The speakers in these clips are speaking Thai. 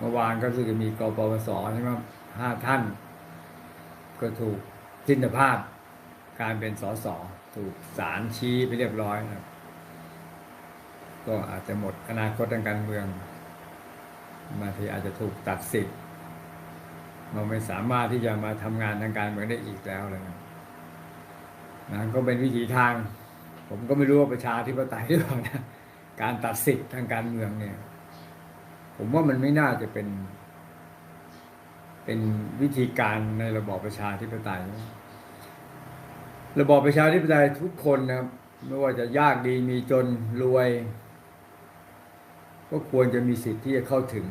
เมื่อวานก็รู้สึกจะมีกปปสใช่ไหมครับห้าท่าน ก็ถูกสิ้นภาพการเป็นสสถูกศาลชี้ไปเรียบร้อยนะครับ ก็อาจจะหมดอนาคตทางการเมืองบางทีอาจจะถูกตัดสิทธิ์เราไม่สามารถที่จะมาทำงานทางการเมืองได้อีกแล้วเลยนะนะก็เป็นวิถีทาง ผมก็ไม่รู้ว่าประชาธิปไตยหรือเปล่านะการตัดสิทธิ์ทางการเมืองเนี่ย ผมว่ามันไม่น่าจะเป็น เป็นวิธีการในระบอบประชาธิปไตย ระบอบประชาธิปไตยทุกคนนะครับ ไม่ว่าจะยากดีมีจนรวย ก็ควรจะมีสิทธิ์ที่จะเข้าถึง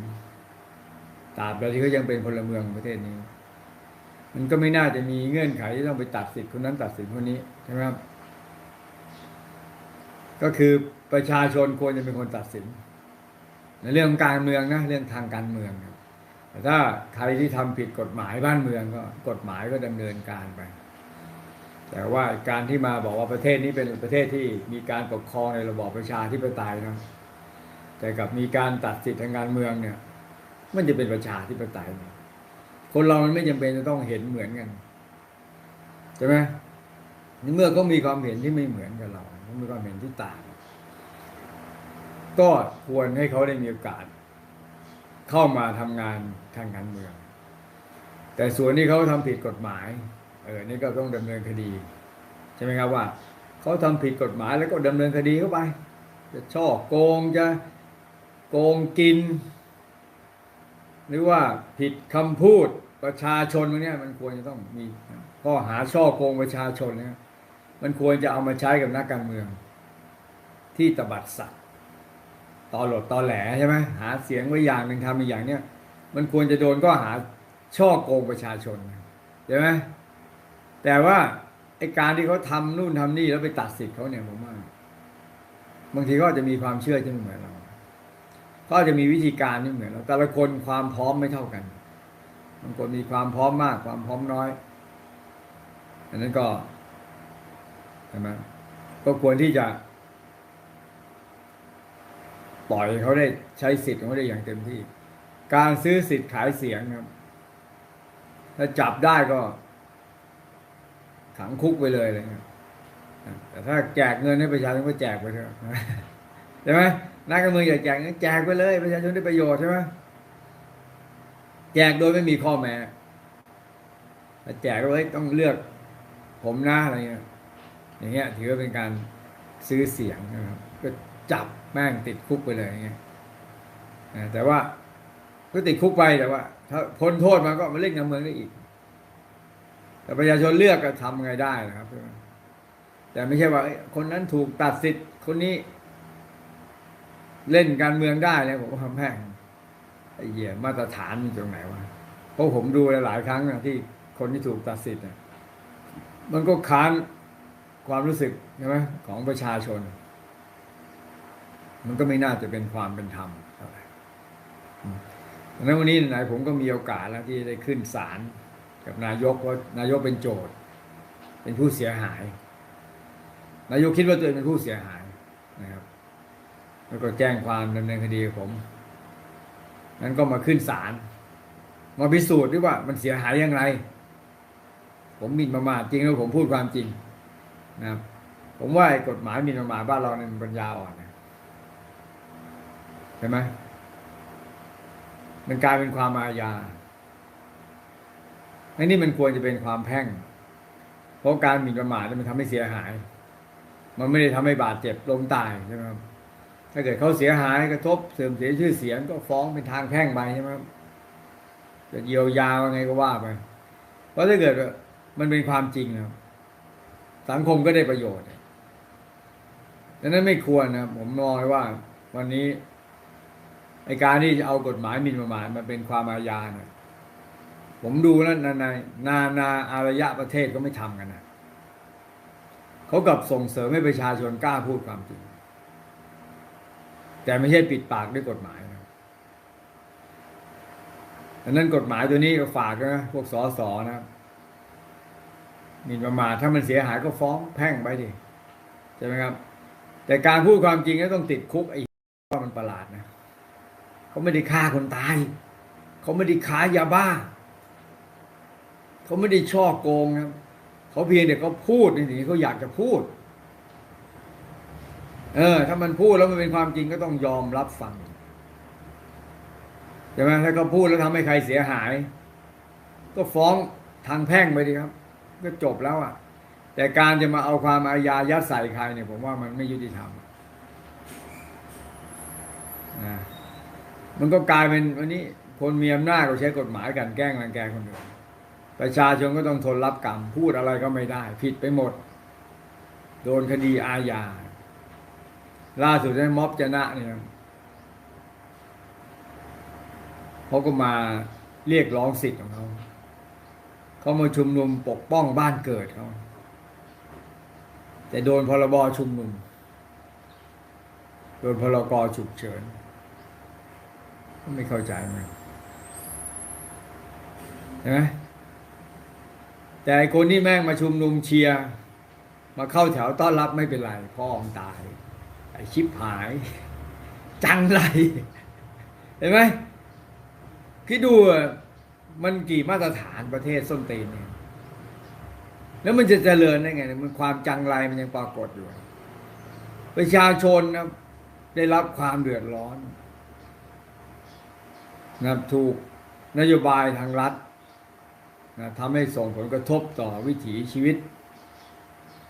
ตราบใดที่เขายังเป็นพลเมืองประเทศนี้ มันก็ไม่น่าจะมีเงื่อนไขที่ต้องไปตัดสิทธิ์คนนั้นตัดสิทธิ์คนนี้ใช่ไหมครับก็คือประชาชนควรจะเป็นคนตัดสิน ในเรื่องการเมืองนะเรื่องทางการเมืองครับแต่ถ้าใครที่ทำผิดกฎหมายบ้านเมืองก็กฎหมายก็ดำเนินการไป แต่ว่าการที่มาบอกว่าประเทศนี้เป็นประเทศที่มีการปกครองในระบอบประชาธิปไตยนะแต่กับมีการตัดสิทธิทางการเมืองเนี่ย มันจะเป็นประชาธิปไตยไคนเรามันไม่จำเป็นจะต้องเห็นเหมือนกันใช่ไหมเมื่อเขามีความเห็นที่ไม่เหมือนกับเราเขามีความเห็นที่ต่าง ก็ควรให้เขาได้มีโอกาส เข้ามาทำงานทางการเมือง แต่ส่วนที่เขาทำผิดกฎหมาย เออนี่ก็ต้องดำเนินคดี ใช่ไหมครับว่าเขาทำผิดกฎหมายแล้วก็ดำเนินคดีเข้าไป จะช่อโกงจะโกงกิน หรือว่าผิดคำพูดประชาชนพวกเนี้ยมันควรจะต้องมีข้อหาช่อโกงประชาชนเนี่ยมันควรจะเอามาใช้กับนักการเมือง ที่ตบัดสัตว์ ตอหลดตอแหลใช่ไหมหาเสียงไว้อย่างหนึ่งทำอีกอย่างเนี้ยมันควรจะโดนก็หาช่อโกงประชาชนใช่ไหมแต่ว่าไอการที่เขาทำนู่นทำนี่แล้วไปตัดสิทธิ์เขาเนี่ยผมว่าบางทีก็จจะมีความเชื่อที่ไม่เหมือนเรา ก็จะมีวิธีการที่เหมือนเราแต่ละคนความพร้อมไม่เท่ากันบางคนมีความพร้อมมาก ความพร้อมน้อย อันนั้นก็ใช่ไหมก็ควรที่จะ ปล่อยเขาได้ใช้สิทธิ์ของเขาได้อย่างเต็มที่ การซื้อสิทธิ์ขายเสียงครับ ถ้าจับได้ก็ขังคุกไปเลยอะไรเงี้ยแต่ถ้าแจกเงินให้ประชาชนก็แจกไปเถอะใช่ไหมนักการเมืองอยากแจกเงินแจกไปเลย ประชาชนได้ประโยชน์ใช่ไหมแจกโดยไม่มีข้อแม้แจกก็เลยต้องเลือกผมหน้าอะไรเงี้ยอย่างเงี้ยถือว่าเป็นการซื้อเสียงนะครับก็จับ แม่งติดคุกไปเลยอย่างเงี้ยแต่ว่าก็ติดคุกไปแต่ว่า ถ้าพ้นโทษมาก็มาเล่นการเมืองได้อีก แต่ประชาชนเลือกก็ทำไงได้นะครับแต่ไม่ใช่ว่าคนนั้นถูกตัดสิทธิ์คนนี้ เล่นการเมืองได้เลยผมว่าแม่งไอ้เหี้ยมาตรฐานมันตรงไหนวะเพราะผมดูหลายครั้งนะที่คนที่ถูกตัดสิทธิ์น่ะมันก็ค้านความรู้สึกใช่ไหมของประชาชน มันก็ไม่น่าจะเป็นความเป็นธรรมเท่าไหร่ดังนั้นวันนี้ไหนผมก็มีโอกาสแล้วที่ได้ขึ้นศาลกับนายกเพราะนายกเป็นโจทย์ เป็นผู้เสียหาย นายกคิดว่าตัวเองเป็นผู้เสียหายนะครับ แล้วก็แจ้งความดำเนินคดีผมนั้นก็มาขึ้นศาลมาพิสูจน์ด้วยว่ามันเสียหายอย่างไร ผมมินประมาทจริงแล้วผมพูดความจริงนะครับ ผมว่าไอ้กฎหมายมินประมาทบ้านเราเนี่ยมันปัญญาอ่อน ใช่ไหมมันกลายเป็นความอาญาไอ้นี่มันควรจะเป็นความแพ่ง เพราะการหมิ่นประมาทมันทำให้เสียหาย มันไม่ได้ทำให้บาดเจ็บล้มตายใช่ไหมครับ ถ้าเกิดเขาเสียหายกระทบเสื่อมเสียชื่อเสียงก็ฟ้องเป็นทางแพ่งไปใช่ไหมครับจะเยียวยาวไงก็ว่าไป เพราะถ้าเกิดมันเป็นความจริงนะครับ สังคมก็ได้ประโยชน์ดังนั้นไม่ควรนะผมมองว่า วันนี้ ไอการที่จะเอากฎหมายหมินประมาทมาเป็นความอาญาเนี่ยผมดูแล้วนนานานาอารยะประเทศก็ไม่ทำกันนะเขากลับส่งเสริมให้ประชาชนกล้าพูดความจริง แต่ไม่ใช่ปิดปากด้วยกฎหมายนะดังนั้นกฎหมายตัวนี้ก็ฝากนะพวกสอสนะครับหมิ่นประมาทถ้ามันเสียหายก็ฟ้องแพ่งไปดิใช่ไหมครับ แต่การพูดความจริงก็ต้องติดคุกไอ้ว่ามันประหลาดนะ เขาไม่ได้ฆ่าคนตาย เขาไม่ได้ค้ายยาบ้า เขาไม่ได้ช่อโกงครับเขาเพียงแต่เขาพูดในสิ่งที่เขาอยากจะพูด เออ ถ้ามันพูดแล้วมันเป็นความจริงก็ต้องยอมรับฟังใช่ไหมถ้าเขาพูดแล้วทำให้ใครเสียหาย ก็ฟ้องทางแพ่งไปดีครับ ก็จบแล้วอะ แต่การจะมาเอาความอาญายัดใส่ใครเนี่ย ผมว่ามันไม่ยุติธรรมนะ มันก็กลายเป็นวันนี้คนมีอำนาจก็ใช้กฎหมายกันแกล้งรังแกคนอื่นประชาชนก็ต้องทนรับกรรมพูดอะไรก็ไม่ได้ ผิดไปหมด โดนคดีอาญาล่าสุดในม็อบจนะเนี่ยเขาก็มาเรียกร้องสิทธิ์ของเขาเขามาชุมนุมปกป้องบ้านเกิดเขาแต่โดนพรบชุมนุม โดนพรกฉุกเฉิน ไม่เข้าใจมันเห็นไหมแต่ไอคนที่แม่งมาชุมนุมเชียร์มาเข้าแถวต้อนรับไม่เป็นไรพ่อมงตาย ไอชิบหาย จังไรเห็นไหมคิดดูมันกี่มาตรฐานประเทศส้นตีนเนี่ย แล้วมันจะเจริญได้ไง มันความจังไรมันยังปรากฏอยู่ ประชาชนนะได้รับความเดือดร้อน นะถูกนโยบายทางรัฐนะทำให้ส่งผลกระทบต่อวิถีชีวิต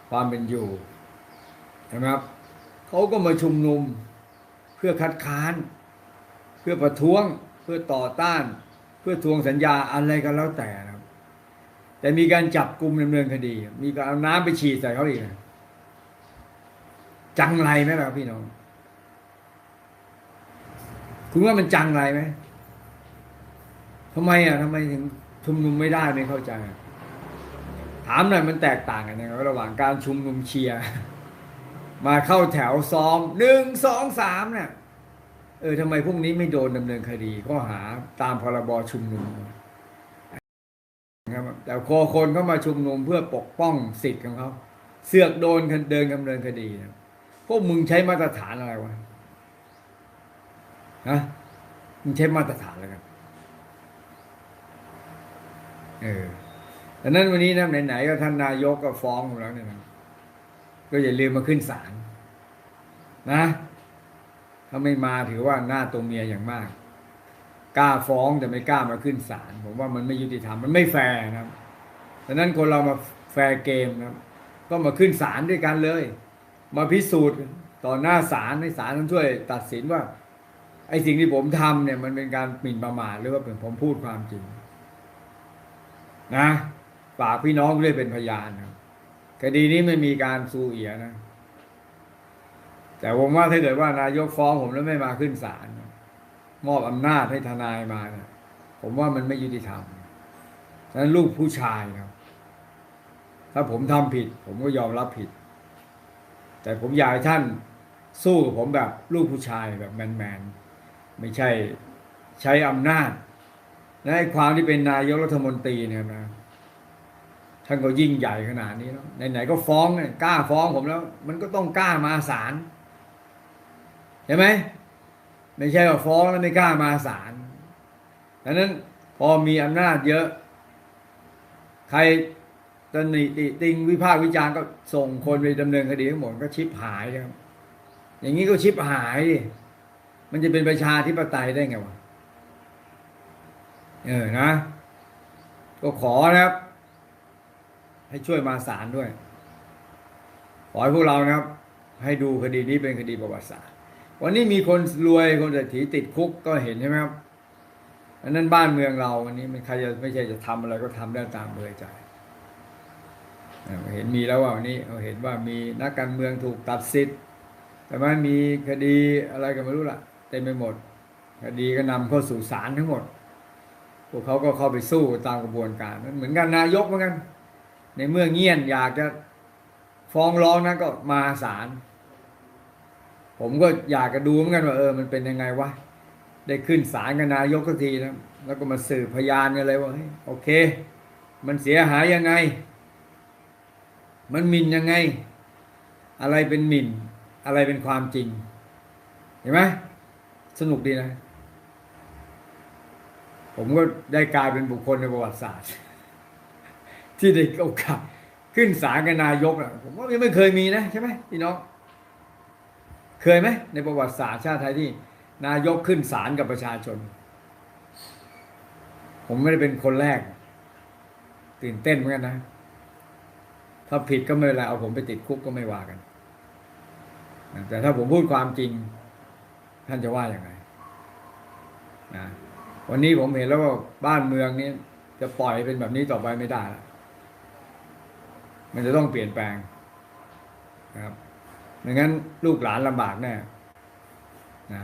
ความเป็นอยู่นะครับเขาก็มาชุมนุมเพื่อคัดค้าน เพื่อประท้วง เพื่อต่อต้าน เพื่อทวงสัญญาอะไรก็แล้วแต่นะครับ แต่มีการจับกลุ่มดำเนินคดี มีการเอาน้ำไปฉีดใส่เขาอีกนะจังไรไหมล่ะพี่น้อง คุณว่ามันจังไรไหม ทำไมอะทำไมถึงชุมนุมไม่ได้ไม่เข้าใจ ถามหน่อยมันแตกต่างกันยังไงระหว่างการชุมนุมเชียร์มาเข้าแถวซ้อมหนึ่งสองสามเนี่ยเออทำไมพวกนี้ไม่โดนดำเนินคดีก็หาตามพรบชุมนุมครับแต่พอคนเข้ามาชุมนุมเพื่อปกป้องสิทธิ์ของเขาเสือกโดนเดินดำเนินคดีนะพวกมึงใช้มาตรฐานอะไรวะฮะมึงใช้มาตรฐานแล้วกัน เออดังนั้นวันนี้นะไหนๆก็ท่านนายกก็ฟ้องผมแล้วเนี่ยนะก็อย่าลืมมาขึ้นศาลนะ ถ้าไม่มาถือว่าหน้าตัวเมียอย่างมาก กล้าฟ้องแต่ไม่กล้ามาขึ้นศาลผมว่ามันไม่ยุติธรรมมันไม่แฟร์นะดังนั้นคนเรามาแฟร์เกมนะก็มาขึ้นศาลด้วยกันเลย มาพิสูจน์ต่อหน้าศาลให้ศาลท่านช่วย ตัดสินว่า ไอ้สิ่งที่ผมทำเนี่ย มันเป็นการหมิ่นประมาทหรือว่าเป็นผมพูดความจริง นะฝากพี่น้องด้วยเป็นพยานครับคดีนี้ไม่มีการซูเอียนะ แต่ผมว่าถ้าเกิดว่านายกฟ้องผมแล้วไม่มาขึ้นศาลมอบอำนาจให้ทนายมานะผมว่ามันไม่ยุติธรรมฉะนั้นลูกผู้ชายครับ ถ้าผมทำผิด ผมก็ยอมรับผิด แต่ผมอยากให้ท่านสู้กับผมแบบลูกผู้ชายแบบแมนๆไม่ใช่ใช้อำนาจ และความที่เป็นนายกรัฐมนตรีเนี่ยนะท่านก็ยิ่งใหญ่ขนาดนี้แล้วไหนๆก็ฟ้องเนี่ยกล้าฟ้องผมแล้ว มันก็ต้องกล้ามาศาลใช่ไหมไม่ใช่ว่าฟ้องแล้วไม่กล้ามาศาลดังนั้นพอมีอำนาจเยอะ ใครตำหนิติติงวิพากษ์วิจารณ์ก็ส่งคนไปดำเนินคดีทั้งหมดก็ชิบหายครับอย่างนี้ก็ชิบหาย มันจะเป็นประชาธิปไตยได้ไงวะ เออนะ ก็ขอนะครับ ให้ช่วยมาศาลด้วย ขอให้พวกเรานะครับ ให้ดูคดีนี้เป็นคดีประวัติศาสตร์ วันนี้มีคนรวยคนเศรษฐีติดคุกก็เห็นใช่ไหมครับอันนั้นบ้านเมืองเราวันนี้มันใครจะไม่ใช่จะทำอะไรก็ทำได้ตามเบอใจเห็นมีแล้วว่าวันนี้เราเห็นว่ามีนักการเมืองถูกตัดสิทธิ์แต่ว่ามีคดีอะไรก็ไม่รู้ล่ะเต็มไปหมด คดีก็นำเข้าสู่ศาลทั้งหมด พวกเขาก็เข้าไปสู้ตามกระบวนการนั้นเหมือนกันนายกเหมือนกัน ในเมื่อเงียนอยากจะฟ้องร้องนั้นก็มาศาลผมก็อยากจะดูเหมือนกันว่าเออมันเป็นยังไงวะได้ขึ้นศาลกับนายกสักทีนะแล้วก็มาสืบพยานกันเลยว่าโอเค มันเสียหายยังไง มันมินยังไง อะไรเป็นมินอะไรเป็นความจริง เห็นไหมสนุกดีนะ ผมก็ได้กลายเป็นบุคคลในประวัติศาสตร์ ที่ได้โอกาสขึ้นศาลกับนายกอะผมว่ายังไม่เคยมีนะใช่ไหมพี่น้องเคยไหมในประวัติศาสตร์ชาติไทยที่ นายกขึ้นศาลกับประชาชน ผมไม่ได้เป็นคนแรก ตื่นเต้นเหมือนกันนะ ถ้าผิดก็ไม่เป็นไรเอาผมไปติดคุกก็ไม่ว่ากัน แต่ถ้าผมพูดความจริง ท่านจะว่าอย่างไรนะ วันนี้ผมเห็นแล้วว่าบ้านเมืองนี้จะปล่อยเป็นแบบนี้ต่อไปไม่ได้แล้วมันจะต้องเปลี่ยนแปลงนะครับไม่งั้นลูกหลานลำบากแน่นะ